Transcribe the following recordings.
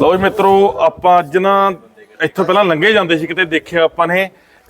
ਲਓ ਜੀ ਮਿੱਤਰੋ, ਆਪਾਂ ਅੱਜ ਨਾ ਇੱਥੋਂ ਪਹਿਲਾਂ ਲੰਘੇ ਜਾਂਦੇ ਸੀ, ਕਿਤੇ ਦੇਖਿਆ ਆਪਾਂ ਨੇ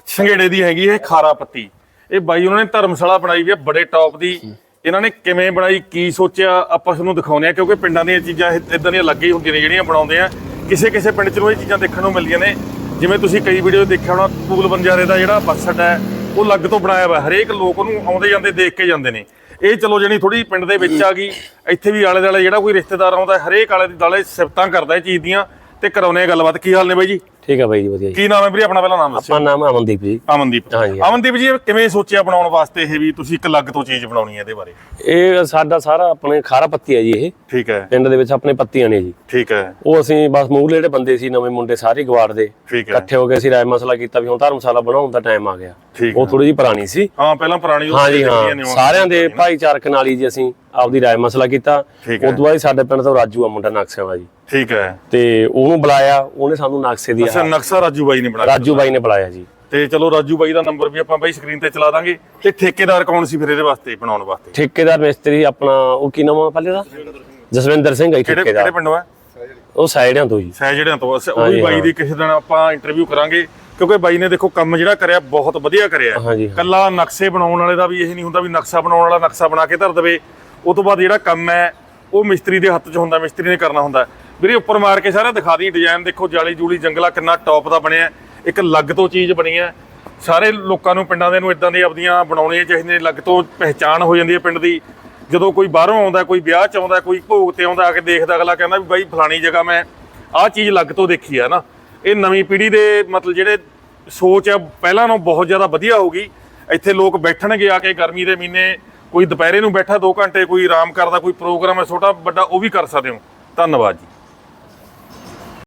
ਸੰਘੇੜੇ ਦੀ ਹੈਗੀ ਇਹ ਖਾਰਾ ਪੱਤੀ। ਇਹ ਬਾਈ ਉਹਨਾਂ ਨੇ ਧਰਮਸ਼ਾਲਾ ਬਣਾਈ ਵੀ ਹੈ ਬੜੇ ਟੌਪ ਦੀ। ਇਹਨਾਂ ਨੇ ਕਿਵੇਂ ਬਣਾਈ, ਕੀ ਸੋਚਿਆ, ਆਪਾਂ ਤੁਹਾਨੂੰ ਦਿਖਾਉਂਦੇ ਆ ਕਿਉਂਕਿ ਪਿੰਡਾਂ ਦੀਆਂ ਚੀਜ਼ਾਂ ਇਦਾਂ ਦੀਆਂ ਲੱਗੇ ਹੁੰਦੀਆਂ ਨੇ, ਜਿਹੜੀਆਂ ਬਣਾਉਂਦੇ ਆ। ਕਿਸੇ ਕਿਸੇ ਪਿੰਡ 'ਚ ਨੂੰ ਇਹ ਚੀਜ਼ਾਂ ਦੇਖਣ ਨੂੰ ਮਿਲਦੀਆਂ ਨੇ। ਜਿਵੇਂ ਤੁਸੀਂ ਕਈ ਵੀਡੀਓ ਦੇਖਿਆ ਹੋਣਾ, ਪੂਲ ਬੰਜਾਰੇ ਦਾ ਜਿਹੜਾ ਬੱਸ ਅੱਡਾ ਹੈ, ਉਹ ਲੱਗ ਤੋਂ ਬਣਾਇਆ ਹੋਇਆ, ਹਰੇਕ ਲੋਕ ਉਹਨੂੰ ਆਉਂਦੇ ਜਾਂਦੇ, ਦੇਖ ਕੇ ਜਾਂਦੇ ਨੇ। ਇਹ ਚਲੋ ਜਣੀ ਥੋੜੀ ਪਿੰਡ ਦੇ ਵਿੱਚ ਆ ਗਈ। ਇੱਥੇ ਵੀ ਆਲੇ ਦੁਆਲੇ ਜਿਹੜਾ ਕੋਈ ਰਿਸ਼ਤੇਦਾਰ ਆਉਂਦਾ, ਹਰੇਕ ਆਲੇ ਦੀ ਦਾਲੇ ਸਿਫਤਾਂ ਕਰਦਾ ਇਹ ਚੀਜ਼ ਦੀਆਂ ਤੇ ਕਰਾਉਨੇ ਆ ਗੱਲਬਾਤ। ਕੀ ਹਾਲ ਨੇ ਬਾਈ ਜੀ? ਠੀਕ ਹੈ ਬਾਈ ਜੀ ਵਧੀਆ ਜੀ। ਕੀ ਨਾਮ ਹੈ ਵੀਰੇ? ਆਪਣਾ ਪਹਿਲਾਂ ਨਾਮ ਦੱਸਿਓ। ਆਪਣਾ ਨਾਮ ਹੈ ਅਮਨਦੀਪ ਜੀ। ਅਮਨਦੀਪ। ਹਾਂਜੀ। ਅਮਨਦੀਪ ਜੀ ਇਹ ਕਿਵੇਂ ਸੋਚਿਆ ਬਣਾਉਣ ਵਾਸਤੇ ਇਹ ਵੀ ਤੁਸੀਂ ਇੱਕ ਅਲੱਗ ਤੋਂ ਚੀਜ਼ ਬਣਾਉਣੀ ਹੈ ਇਹਦੇ ਬਾਰੇ? ਇਹ ਸਾਡਾ ਸਾਰਾ ਆਪਣੇ ਖਾਰਾ ਪੱਤੀ ਹੈ ਜੀ ਇਹ। ਠੀਕ ਹੈ। ਪਿੰਡ ਦੇ ਵਿੱਚ ਆਪਣੇ ਪੱਤੀਆਂ ਨੇ ਜੀ। ਠੀਕ ਹੈ। ਉਹ ਅਸੀਂ ਬਸ ਮੂਹਰੇ ਜਿਹੜੇ ਬੰਦੇ ਸੀ ਨਵੇਂ ਮੁੰਡੇ ਸਾਰੇ ਗਵਾੜ ਦੇ। ਠੀਕ ਹੈ। ਇਕੱਠੇ ਹੋ ਕੇ ਅਸੀਂ ਰਾਏ ਮਸਲਾ ਕੀਤਾ ਵੀ ਹੁਣ ਧਰਮਸ਼ਾਲਾ ਬਣਾਉਣ ਦਾ ਟਾਈਮ ਆ ਗਿਆ। ਠੀਕ ਉਹ ਥੋੜੀ ਜਿਹੀ ਪੁਰਾਣੀ ਸੀ। ਹਾਂ ਪਹਿਲਾਂ ਪੁਰਾਣੀ ਉਹ ਜਿਹੜੀਆਂ ਹਾਂ। ਨੇ ਉਹ- ਸਾਰਿਆਂ ਦੇ ਭਾਈਚਾਰਕ ਨਾਲ ਹੀ ਜੀ ਅਸੀਂ ਆਪਦੀ ਰਾਏ ਮਸਲਾ ਕੀਤਾ। ਠੀਕ ਹੈ। ਉਸ ਤੋਂ ਬਾਅਦ ਸਾਡੇ ਪਿੰਡ ਤੋਂ ਰਾਜੂ ਆ ਮੁੰਡਾ ਨਕਸ਼ੇ ਵਾਲਾ ਜੀ। ਠੀਕ ਹੈ। ਤੇ ਉਹਨੂੰ ਬੁਲਾਇਆ ਉਹਨੇ ਸਾਨੂੰ ਨਕਸ਼ੇ ਦੀ ਅੱਛਾ ਨਕਸ਼ਾ ਰਾਜੂ ਬਾਈ ਨੇ ਬਣਾਇਆ ਰਾਜੂ ਬਾਈ ਨੇ ਬੁਲਾਇਆ ਜੀ। ਤੇ ਚਲੋ ਰਾਜੂ ਬਾਈ ਦਾ ਨੰਬਰ ਵੀ ਆਪਾਂ ਬਾਈ ਸਕਰੀਨ ਤੇ ਚਲਾ ਦਾਂਗੇ। ਤੇ ਠੇਕੇਦਾਰ ਕੌਣ ਸੀ ਫਿਰ ਇਹਦੇ ਵਾਸਤੇ ਬਣਾਉਣ ਵਾਸਤੇ? ਠੇਕੇਦਾਰ ਮਿਸਤਰੀ ਆਪਣਾ ਉਹ ਕੀ ਨਾਮ ਆ ਪਹਿਲੇ ਦਾ? ਜਸਵਿੰਦਰ ਸਿੰਘ ਹੈ ਕਿਹੜੇ ਠੇਕੇਦਾਰ। ਕਿਹੜੇ ਪਿੰਡੋਂ ਹੈ ਉਹ ਸਾਈਡਾਂ ਤੋਂ ਜੀ। ਸਹਿਜੜਿਆਂ ਤੋਂ। ਅਸੀਂ ਉਹ ਵੀ ਹਾਂਜੀ, ਬਾਈ ਹਾਂ। ਦੀ ਕਿਸੇ ਦਿਨ ਆਪਾਂ ਇੰਟਰਵਿਊ ਕਰਾਂਗੇ ਕਿਉਂਕਿ ਬਾਈ ਨੇ ਦੇਖੋ ਕੰਮ ਜਿਹੜਾ ਕਰਿਆ ਬਹੁਤ ਵਧੀਆ ਕਰਿਆ। ਹਾਂਜੀ, ਹਾਂ। ਕੱਲਾ ਨਕਸ਼ੇ ਬਣਾਉਣ ਵਾਲੇ ਦਾ ਵੀ ਇਹ ਨਹੀਂ ਹੁੰਦਾ ਵੀ ਨਕਸ਼ਾ ਬਣਾਉਣ ਵਾਲਾ ਨਕਸ਼ਾ ਬਣਾ ਕੇ ਧਰ ਦੇਵੇ। ਉਹ ਤੋਂ ਬਾਅਦ ਜਿਹੜਾ ਕੰਮ ਹੈ ਉਹ ਮਿਸਤਰੀ ਦੇ ਹੱਥ 'ਚ ਹੁੰਦਾ, ਮਿਸਤਰੀ ਨੇ ਕਰਨਾ ਹੁੰਦਾ। ਵੀਰੇ, ਉੱਪਰ ਮਾਰ ਕੇ ਸਾਰਾ ਦਿਖਾ ਦੀ ਡਿਜ਼ਾਈਨ ਦੇਖੋ, ਜਾਲੀ ਜੂਲੀ, ਜੰਗਲਾ ਕਿੰਨਾ ਟੌਪ ਦਾ ਬਣਿਆ। ਇੱਕ ਲੱਗ ਤੋਂ ਚੀਜ਼ ਬਣੀ ਹੈ। ਸਾਰੇ ਲੋਕਾਂ ਨੂੰ, ਪਿੰਡਾਂ ਦੇ ਨੂੰ ਇਦਾਂ ਦੀ ਆਪਦੀਆਂ ਬਣਾਉਣੀਆਂ ਚਾਹੀਦੀਆਂ ਨੇ ਲੱਗ ਤੋਂ ਪਹਿਚਾਣ ਹੋ ਜਾਂਦੀ ਹੈ ਪਿੰਡ ਦੀ। ਜਦੋਂ ਕੋਈ ਬਾਹਰੋਂ ਆਉਂਦਾ, ਕੋਈ ਵਿਆਹ 'ਚ ਆਉਂਦਾ, ਕੋਈ ਭੋਗ ਤੇ ਆਉਂਦਾ, ਆ ਕੇ ਦੇਖਦਾ, ਅਗਲਾ ਕਹਿੰਦਾ ਵੀ ਬਾਈ, ਫਲਾਣੀ ਜਗ੍ਹਾ ਮੈਂ ਆਹ ਚੀਜ਼ ਲੱਗ ਤੋਂ ਦੇਖੀ ਆ ਨਾ। ਇਹ ਨਵੀਂ ਪੀੜ੍ਹੀ ਦੇ ਮਤਲਬ ਜਿਹੜੇ ਸੋਚ ਹੈ ਪਹਿਲਾਂ ਨਾਲੋਂ ਬਹੁਤ ਜ਼ਿਆਦਾ ਵਧੀਆ ਹੋ ਗਈ ਇੱਥੇ ਲੋਕ ਬੈਠਣਗੇ ਆ ਕੇ ਗਰਮੀ ਦੇ ਮਹੀਨੇ ਕੋਈ ਦੁਪਹਿਰੇ ਨੂੰ ਬੈਠਾ 2 ਘੰਟੇ, ਕੋਈ ਆਰਾਮ ਕਰਦਾ, ਕੋਈ ਪ੍ਰੋਗਰਾਮ ਹੈ ਛੋਟਾ ਵੱਡਾ, ਉਹ ਵੀ ਕਰ ਸਕਦੇ ਹੋ। ਧੰਨਵਾਦ ਜੀ।